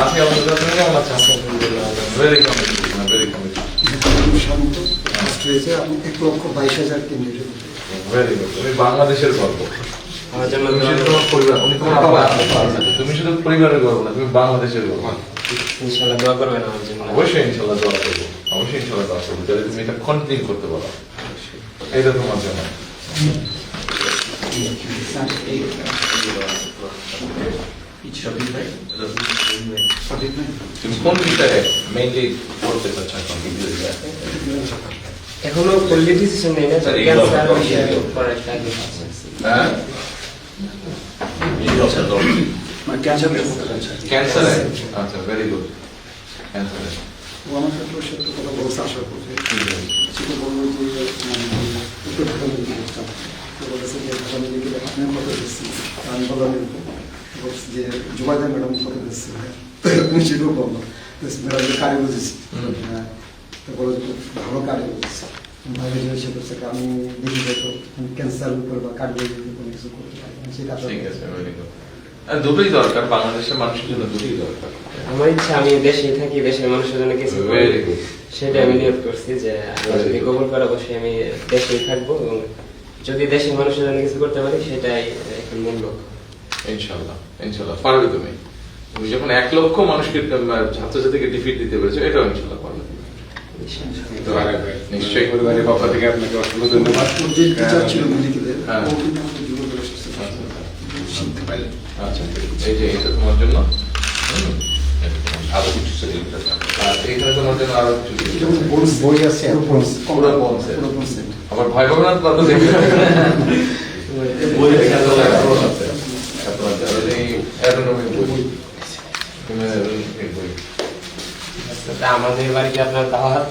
আজকে আপনার কাছে কেমন আছে ভেরি কমিটি ভেরি কমিটি শান্ত ফার্স্ট হয়েছে আপনি এক লক্ষ বাইশ হাজার কেন্দ্রীয় ভেরি গুড তুমি বাংলাদেশের আমার জন্য তুমি শুধু তোমার পরিবার উনি তোমার বাবা তুমি শুধু পরিবারের গর্ব না তুমি বাংলাদেশের গর্ব। ইনশাআল্লাহ দোয়া করবেন আমার জন্য অবশ্যই ইনশাল্লাহ দোয়া করব অবশ্যই ইনশাল্লাহ দোয়া করব যাতে তুমি এটা কন্টিনিউ করতে পারো। এটা তোমার জন্য। মেইনলি পড়তে চাচ্ছ এখন ফুললি নেই না। হ্যাঁ। মানে ক্যান্সার ক্যান্সারে আচ্ছা ভেরি গুড ক্যান্সারে আমার সাথে সাথে কথা বলতে আশা করছে সেটা বলব যে মানে, উত্তর ঢাকা মেডিকেল বলেছে যে ঢাকা মেডিকেল আপনার কথা দিচ্ছি। আমি বললাম এরকম বলছি যে জুবাইদা ম্যাডাম কথা দিচ্ছি আমি সেটাও বললাম ম্যাডাম যে কারে বুঝেছি বলে যে ভালো কারে বুঝেছি ভাবে যে করছে আমি দেখি যে তো ক্যান্সার উপর বা কার্ডিওলজির উপর কিছু করতে পারি সেটা ঠিক আছে দুটোই দরকার বাংলাদেশের মানুষের জন্য দুটোই দরকার। আমার ইচ্ছা আমি দেশেই থাকি দেশের মানুষের জন্য কিছু সেটা আমি নিয়োগ করছি যে আল্লাহ যদি কবুল করে অবশ্যই আমি দেশেই থাকব এবং যদি দেশের মানুষের জন্য কিছু করতে পারি সেটাই এখন মূল লক্ষ্য। ইনশাল্লাহ ইনশাল্লাহ পারবে তুমি। তুমি যখন এক লক্ষ মানুষকে ছাত্রছাত্রীকে ডিফিট দিতে পেরেছ এটাও ইনশাল্লাহ পারবে নিশ্চয়ই। পরিবারের পক্ষ থেকে আপনাকে অসংখ্য ধন্যবাদ। ওর যে টিচার ছিল মেডিকেলের হ্যাঁ। পারলেন আচ্ছা। এই যে এটা তোমার জন্য। আরও কিছু এখানে তোমার জন্য আরও কিছু বই আছে, আবার ভয় পাবে না তো বাদ দেবে বই এত লাগল আছে এত আছে আর এই অ্যাটোনমি বই আমাদের বাড়িতে আপনার দাওয়াত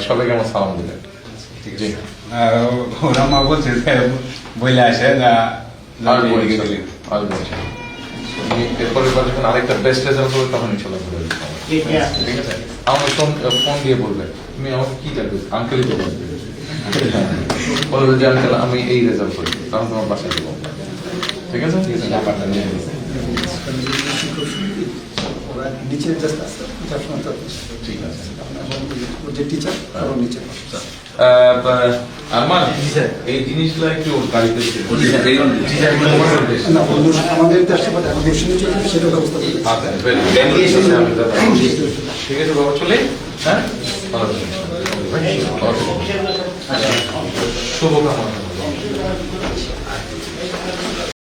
সবাইকে আমার সালাম দিলেন ওরা মা বলছে যে আসে না আর আর তুমি এরপরে যখন আরেকটা বেস্ট রেজাল্ট হবে তখন ইনশাল্লাহ ঘুরে ঠিক আছে? আমাকে ফোন ফোন দিয়ে বলবে তুমি আমাকে কি লাগবে? আঙ্কেলই তো বলবে। বলবে যে আঙ্কেল আমি এই রেজাল্ট করি তখন তোমার বাসায় দেবো ঠিক আছে? ঠিক আছে ব্যাপারটা নিয়ে ওরা নিচে just আছে, যার সঙ্গে ঠিক আছে যে টিচার তারও নিচে আহ, বা- আরমান এই জিনিসগুলো একটু গাড়িতে না অন্য- আমাদের দেশে বাট এখন দর্শনে চলছে সেটা ব্যবস্থা। আচ্ছা. ঠিক আছে বাবা চলে হ্যাঁ ভালো শুভকামনা